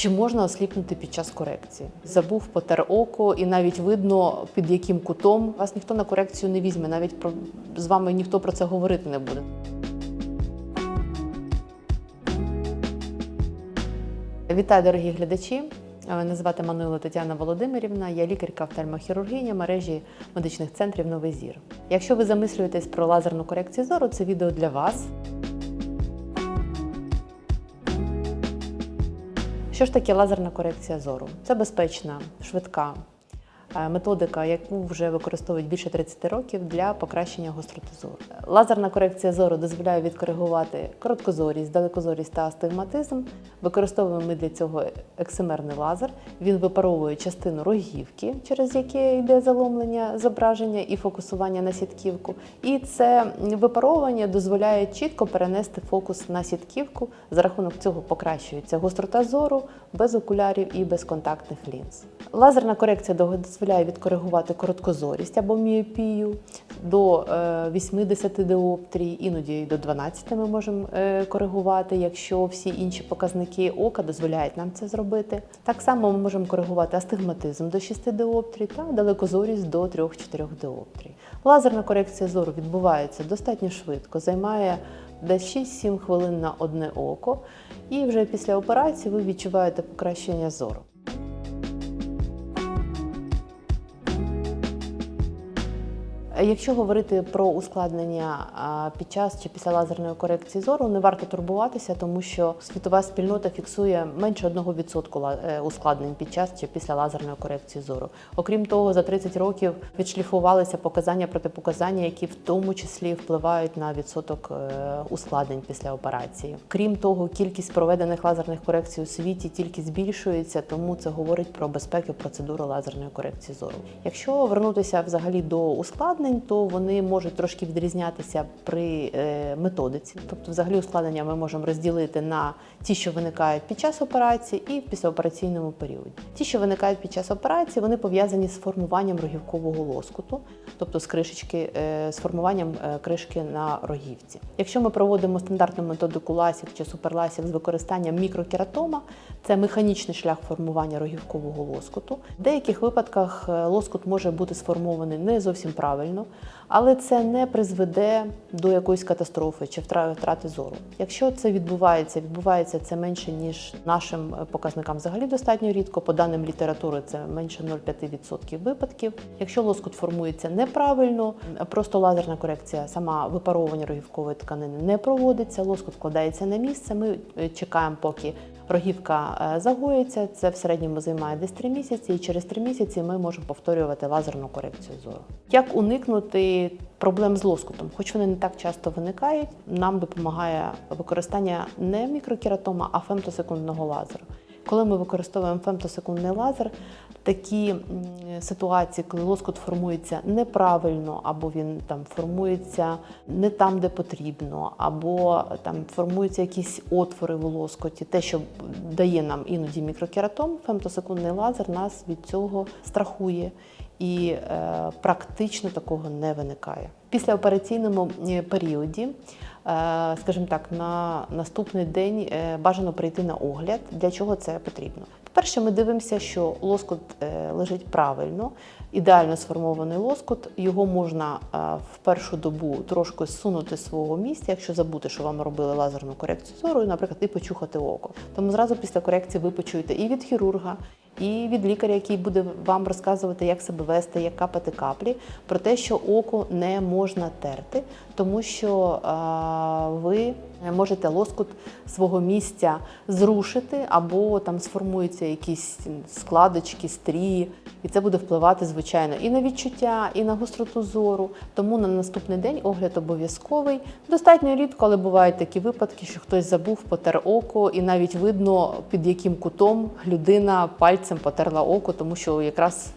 Чи можна осліпнути під час корекції? Забув потер око, і навіть видно, під яким кутом вас ніхто на корекцію не візьме, навіть про з вами ніхто про це говорити не буде. Вітаю, дорогі глядачі. Мене звати Мануїла Тетяна Володимирівна. Я лікарка офтальмохірургиня мережі медичних центрів Новий Зір. Якщо ви замислюєтесь про лазерну корекцію зору, це відео для вас. Що ж таке лазерна корекція зору? Це безпечна, швидка методика, яку вже використовують більше 30 років для покращення гостроти зору. Лазерна корекція зору дозволяє відкоригувати короткозорість, далекозорість та астигматизм. Використовуємо ми для цього ексимерний лазер. Він випаровує частину рогівки, через яке йде заломлення зображення і фокусування на сітківку. І це випаровування дозволяє чітко перенести фокус на сітківку. За рахунок цього покращується гострота зору без окулярів і без контактних лінз. Лазерна корекція дозволяє відкоригувати короткозорість або міопію до е, 80 діоптрій, іноді до 12 ми можемо е, коригувати, якщо всі інші показники ока дозволяють нам це зробити. Так само ми можемо коригувати астигматизм до 6 діоптрій та далекозорість до 3-4 діоптрій. Лазерна корекція зору відбувається достатньо швидко, займає десь 6-7 хвилин на одне око, і вже після операції ви відчуваєте покращення зору. Якщо говорити про ускладнення під час чи після лазерної корекції зору, не варто турбуватися, тому що світова спільнота фіксує менше 1% ла- е, ускладнень під час чи після лазерної корекції зору. Окрім того, за 30 років відшліфувалися показання протипоказання, які в тому числі впливають на відсоток е, ускладнень після операції. Крім того, кількість проведених лазерних корекцій у світі тільки збільшується, тому це говорить про безпеку процедури лазерної корекції зору. Якщо вернутися взагалі до ускладнень, то вони можуть трошки відрізнятися при е, методиці. Тобто, взагалі, ускладнення ми можемо розділити на ті, що виникають під час операції, і в післяопераційному періоді. Ті, що виникають під час операції, вони пов'язані з формуванням рогівкового лоскуту, тобто з кришечки, е, з формуванням е, кришки на рогівці. Якщо ми проводимо стандартну методику ласів чи суперласів з використанням мікрокератома, це механічний шлях формування рогівкового лоскуту. В деяких випадках лоскут може бути сформований не зовсім правильно, ano. Але це не призведе до якоїсь катастрофи чи втра- втрати зору. Якщо це відбувається, відбувається це менше ніж нашим е, показникам взагалі достатньо рідко. По даним літератури, це менше 0,5% випадків. Якщо лоскут формується неправильно, просто лазерна корекція, сама випаровування рогівкової тканини не проводиться, лоскут вкладається на місце. Ми е, чекаємо, поки рогівка е, загоїться. Це в середньому займає десь 3 місяці, і через 3 місяці ми можемо повторювати лазерну корекцію зору. Як уникнути проблем з лоскутом? Хоч вони не так часто виникають, нам допомагає використання не мікрокератома, а фемтосекундного лазеру. Коли ми використовуємо фемтосекундний лазер, такі ситуації, коли лоскут формується неправильно, або він там формується не там, де потрібно, або там формуються якісь отвори в лоскоті, те, що дає нам іноді мікрокератом, фемтосекундний лазер нас від цього страхує. І е, практично такого не виникає. Після операційному е, періоді, е, скажімо так, на наступний день е, бажано прийти на огляд. Для чого це потрібно? По-перше, ми дивимося, що лоскут е, лежить правильно, ідеально сформований лоскут. Його можна в першу добу трошки зсунути з свого місця, якщо забути, що вам робили лазерну корекцію зору, наприклад, і почухати око. Тому зразу після корекції ви почуєте і від хірурга, і від лікаря, який буде вам розказувати, як себе вести, як капати каплі, про те, що око не можна терти, тому що а, ви можете лоскут свого місця зрушити, або там сформуються якісь складочки, стрії, і це буде впливати, звичайно, і на відчуття, і на гостроту зору. Тому на наступний день огляд обов'язковий. Достатньо рідко, але бувають такі випадки, що хтось забув, потер око, і навіть видно, під яким кутом людина пальцем потерла око, тому що якраз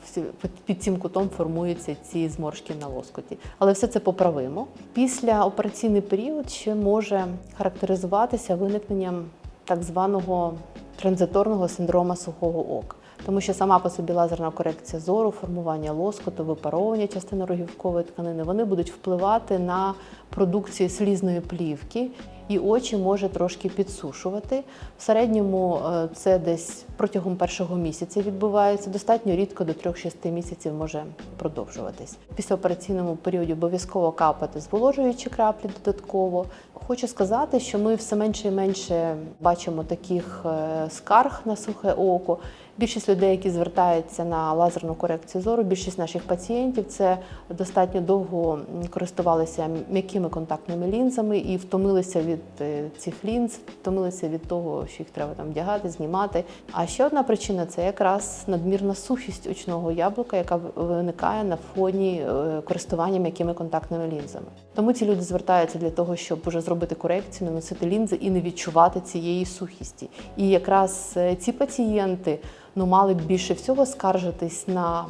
під цим кутом формуються ці зморшки на лоскоті. Але все це поправимо. Після операційний період ще може характеризуватися виникненням так званого транзиторного синдрому сухого ока. Тому що сама по собі лазерна корекція зору, формування лоскуту, випаровування частини рогівкової тканини, вони будуть впливати на продукцію слізної плівки. і очі може трошки підсушувати. В середньому е, це десь протягом першого місяця відбувається. Достатньо рідко до 3-6 місяців може продовжуватись. Після операційному періоді обов'язково капати зволожуючі краплі додатково. Хочу сказати, що ми все менше і менше бачимо таких е, скарг на сухе око. Більшість людей, які звертаються на лазерну корекцію зору, більшість наших пацієнтів це достатньо довго користувалися м'якими контактними лінзами і втомилися від е, цих лінз, втомилися від того, що їх треба там вдягати, знімати. А ще одна причина це якраз надмірна сухість очного яблука, яка виникає на фоні е, користування м'якими контактними лінзами. Тому ці люди звертаються для того, щоб уже зробити корекцію, наносити лінзи і не відчувати цієї сухісті. І якраз е, ці пацієнти ну, мали б більше всього скаржитись на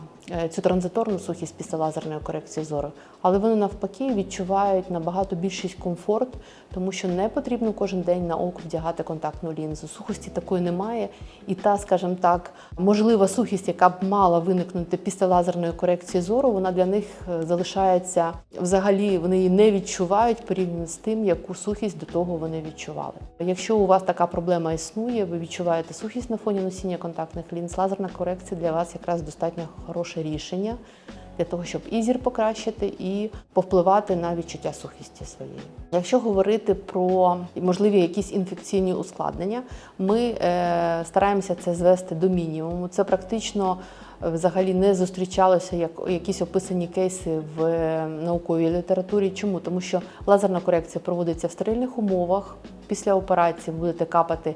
цю транзиторну сухість після лазерної корекції зору, але вони навпаки відчувають набагато більший комфорт, тому що не потрібно кожен день на око вдягати контактну лінзу. Сухості такої немає, і та, скажімо так, можлива сухість, яка б мала виникнути після лазерної корекції зору, вона для них е, залишається взагалі. Вони її не відчувають порівняно з тим, яку сухість до того вони відчували. Якщо у вас така проблема існує, ви відчуваєте сухість на фоні носіння контактних лінз, лазерна корекція для вас якраз достатньо хороше рішення для того, щоб і зір покращити, і повпливати на відчуття сухісті своєї. Якщо говорити про можливі якісь інфекційні ускладнення, ми е, стараємося це звести до мінімуму. Це практично е, взагалі не зустрічалося як якісь описані кейси в е, науковій літературі. Чому? Тому що лазерна корекція проводиться в стерильних умовах. Після операції будете капати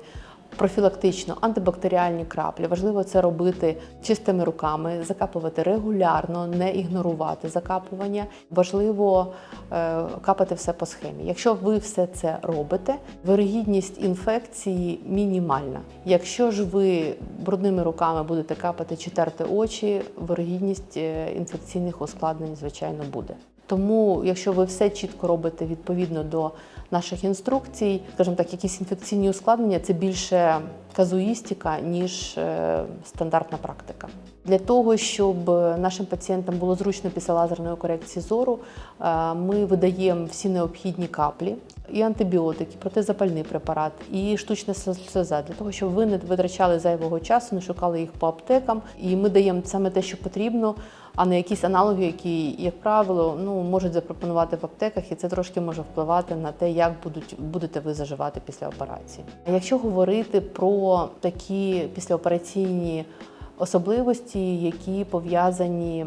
профілактично антибактеріальні краплі. Важливо це робити чистими руками, закапувати регулярно, не ігнорувати закапування. Важливо е, капати все по схемі. Якщо ви все це робите, вирогідність інфекції мінімальна. Якщо ж ви брудними руками будете капати чи терти очі, вирогідність е, інфекційних ускладнень, звичайно, буде. Тому, якщо ви все чітко робите відповідно до наших інструкцій, скажімо так, якісь інфекційні ускладнення це більше казуїстика, ніж е, стандартна практика. Для того, щоб нашим пацієнтам було зручно після лазерної корекції зору, е, ми видаємо всі необхідні каплі, і антибіотики, протизапальний препарат, і штучна сльоза, для того, щоб ви не витрачали зайвого часу, не шукали їх по аптекам. І ми даємо саме те, що потрібно, а не якісь аналоги, які, як правило, ну можуть запропонувати в аптеках, і це трошки може впливати на те, як будуть будете ви заживати після операції. Якщо говорити про такі післяопераційні особливості, які пов'язані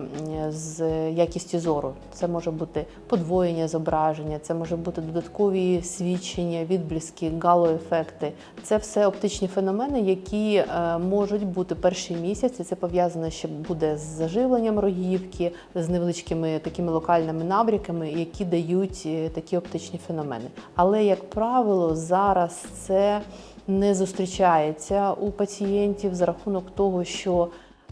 з якістю зору. Це може бути подвоєння зображення, це може бути додаткові свідчення, відблиски, галоефекти. Це все оптичні феномени, які е, можуть бути перший місяць, це пов'язано ще буде з заживленням рогівки, з невеличкими такими локальними набряками, які дають е, такі оптичні феномени. Але, як правило, зараз це не зустрічається у пацієнтів за рахунок того, що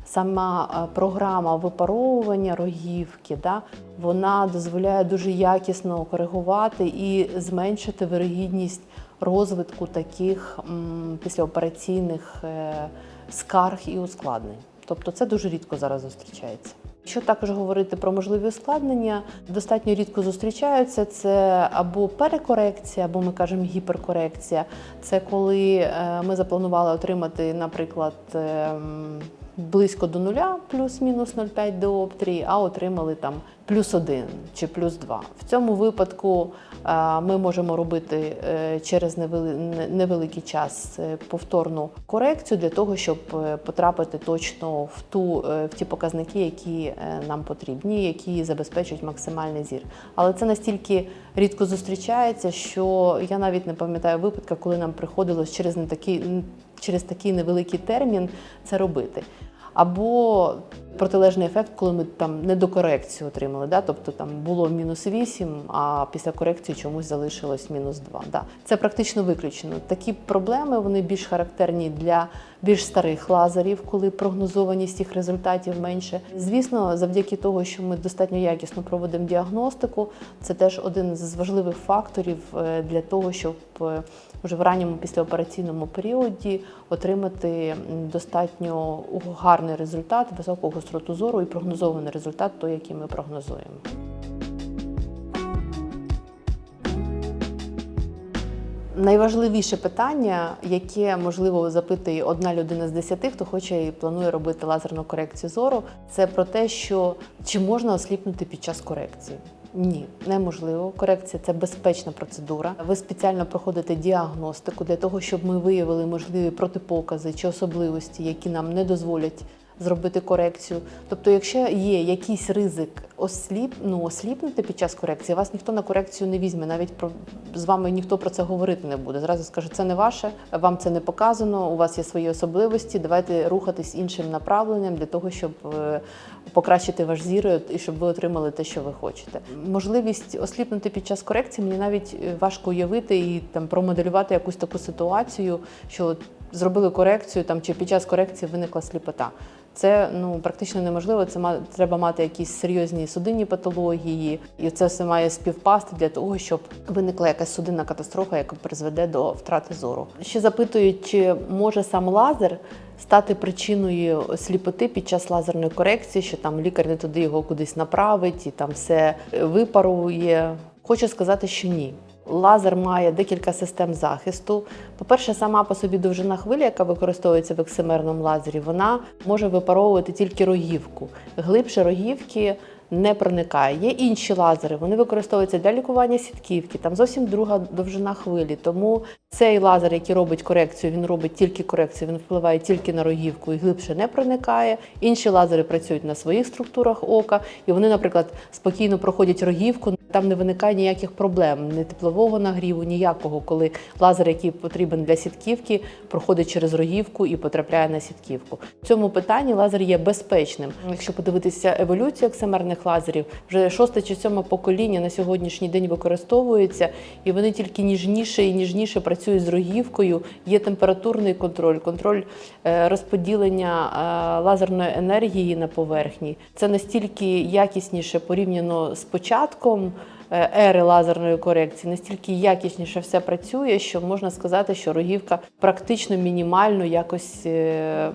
сама е, програма випаровування рогівки, да, вона дозволяє дуже якісно коригувати і зменшити вирогідність розвитку таких м, післяопераційних е, скарг і ускладнень. Тобто це дуже рідко зараз зустрічається. Якщо також говорити про можливі ускладнення, достатньо рідко зустрічаються це або перекорекція, або ми кажемо гіперкорекція. Це коли е, ми запланували отримати, наприклад, ем, близько до нуля, плюс-мінус 0,5 діоптрій, а отримали там плюс 1 чи плюс 2. В цьому випадку е, ми можемо робити е, через невеликий час е, повторну корекцію для того, щоб потрапити точно в ту в ті показники, які нам потрібні, які забезпечують максимальний зір. Але це настільки рідко зустрічається, що я навіть не пам'ятаю випадка, коли нам приходилось через не такий через такий невеликий термін це робити. Або протилежний ефект, коли ми там недокорекцію отримали, да? тобто там було мінус 8, а після корекції чомусь залишилось мінус 2. Да. Це практично виключено. Такі проблеми вони більш характерні для більш старих лазерів, коли прогнозованість їх результатів менше. Звісно, завдяки того, що ми достатньо якісно проводимо діагностику, це теж один з важливих факторів е, для того, щоб е, вже в ранньому післяопераційному періоді отримати достатньо гарний результат високого гостроту зору і прогнозований результат, той, який ми прогнозуємо. Найважливіше питання, яке можливо запитує одна людина з десяти, хто хоче і планує робити лазерну корекцію зору, це про те, що чи можна осліпнути під час корекції. Ні, неможливо. Корекція це безпечна процедура. Ви спеціально проходите діагностику для того, щоб ми виявили можливі протипокази чи особливості, які нам не дозволять зробити корекцію. Тобто, якщо є якийсь ризик осліп, ну, осліпнути під час корекції, вас ніхто на корекцію не візьме, навіть про з вами ніхто про це говорити не буде. Зразу скаже, це не ваше, вам це не показано, у вас є свої особливості. Давайте рухатись іншим направленням для того, щоб е, покращити ваш зір і щоб ви отримали те, що ви хочете. Можливість осліпнути під час корекції мені навіть е, важко уявити і там промоделювати якусь таку ситуацію, що зробили корекцію там чи під час корекції виникла сліпота. Це ну практично неможливо. Це ма- треба мати якісь серйозні судинні патології, і це все має співпасти для того, щоб виникла якась судинна катастрофа, яка призведе до втрати зору. Ще запитують, чи може сам лазер стати причиною сліпоти під час лазерної корекції, що там лікар не туди його кудись направить і там все випарує. Хочу сказати, що ні. Лазер має декілька систем захисту. По-перше, сама по собі довжина хвилі, яка використовується в ексимерному лазері, вона може випаровувати тільки рогівку. Глибше рогівки не проникає. Є інші лазери, вони використовуються для лікування сітківки, там зовсім друга довжина хвилі. Тому цей лазер, який робить корекцію, він робить тільки корекцію, він впливає тільки на рогівку і глибше не проникає. Інші лазери працюють на своїх структурах ока, і вони, наприклад, спокійно проходять рогівку. Там не виникає ніяких проблем, ні теплового нагріву, ніякого, коли лазер, який потрібен для сітківки, проходить через рогівку і потрапляє на сітківку. В цьому питанні лазер є безпечним. Якщо подивитися еволюцію ексемерних лазерів, вже шосте чи сьоме покоління на сьогоднішній день використовується, і вони тільки ніжніше і ніжніше працюють з рогівкою. Є температурний контроль, контроль е, розподілення е, лазерної енергії на поверхні. Це настільки якісніше порівняно з початком ери лазерної корекції, настільки якісніше все працює, що можна сказати, що рогівка практично мінімально якось е,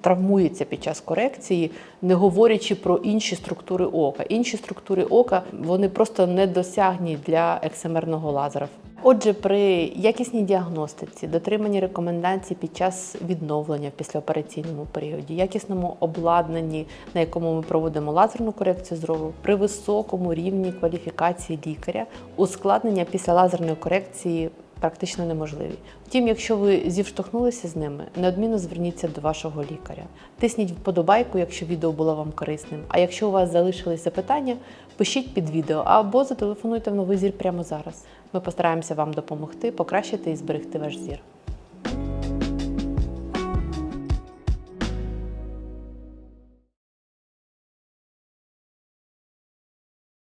травмується під час корекції, не говорячи про інші структури ока. Інші структури ока вони просто недосягні для ексемерного лазера. Отже, при якісній діагностиці, дотриманні рекомендацій під час відновлення в післяопераційному періоді, якісному обладнанні, на якому ми проводимо лазерну корекцію зору, при високому рівні кваліфікації лікаря, ускладнення після лазерної корекції практично неможливі. Втім, якщо ви зіштовхнулися з ними, неодмінно зверніться до вашого лікаря. Тисніть вподобайку, якщо відео було вам корисним. А якщо у вас залишились запитання, пишіть під відео або зателефонуйте в новий зір прямо зараз. Ми постараємося вам допомогти, покращити і зберегти ваш зір.